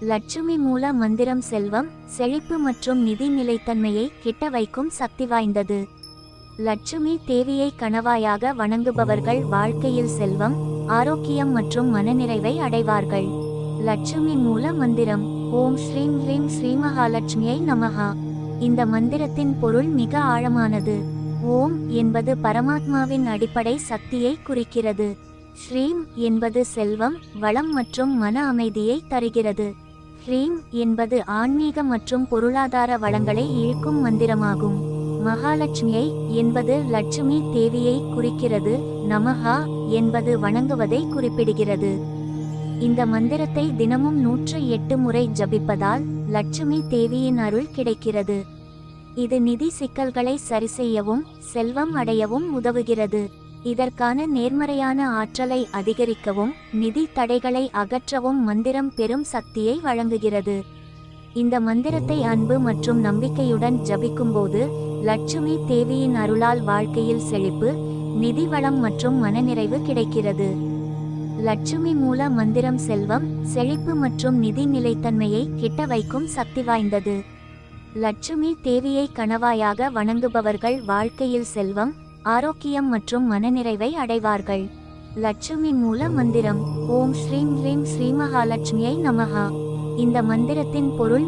லட்சுமி மூல மந்திரம் செல்வம் செழிப்பு மற்றும் நிதி நிலைத்தன்மையை கிட்ட வைக்கும் சக்தி வாய்ந்தது. லட்சுமி தேவியை கணவாயாக வணங்குபவர்கள் வாழ்க்கையில் செல்வம் ஆரோக்கியம் மற்றும் மனநிறைவை அடைவார்கள். லட்சுமி மூல மந்திரம் ஓம் ஸ்ரீம் ஹ்ரீம் ஸ்ரீ மகாலட்சுமியை நமகா இந்த மந்திரத்தின் பொருள் மிக ஆழமானது. ஓம் என்பது பரமாத்மாவின் அடிப்படை சக்தியை குறிக்கிறது. ஸ்ரீம் என்பது செல்வம் வளம் மற்றும் மன அமைதியை தருகிறது. ஹ்ரீம் என்பது ஆன்மீக மற்றும் பொருளாதார வளங்களை இழுக்கும் மந்திரமாகும். மகாலட்சுமியை என்பது லட்சுமி தேவியை குறிக்கிறது நமஹா என்பது வணங்குவதை குறிப்பிடுகிறது. இந்த மந்திரத்தை தினமும் நூற்று எட்டு முறை ஜபிப்பதால் லட்சுமி தேவியின் அருள் கிடைக்கிறது. இது நிதி சிக்கல்களை சரிசெய்யவும் செல்வம் அடையவும் உதவுகிறது. இதற்கான நேர்மறையான ஆற்றலை அதிகரிக்கவும் நிதி தடைகளை அகற்றவும் மந்திரம் பெரும் சக்தியை வழங்குகிறது. இந்த மந்திரத்தை அன்பு மற்றும் நம்பிக்கையுடன் ஜபிக்கும்போது லட்சுமி தேவியின் அருளால் வாழ்க்கையில் செழிப்பு நிதி வளம் மற்றும் மனநிறைவு கிடைக்கிறது. லட்சுமி மூல மந்திரம் செல்வம் செழிப்பு மற்றும் நிதி நிலைத்தன்மையை கிட்ட வைக்கும் சக்தி வாய்ந்தது. லட்சுமி தேவியை கணவாயாக வணங்குபவர்கள் வாழ்க்கையில் செல்வம் ஆரோக்கியம் மற்றும் மனநிறைவை அடைவார்கள். லட்சுமி மூல மந்திரம் ஓம் ஸ்ரீம் ஹ்ரீம் ஸ்ரீ நமஹா. இந்த மந்திரத்தின் பொருள்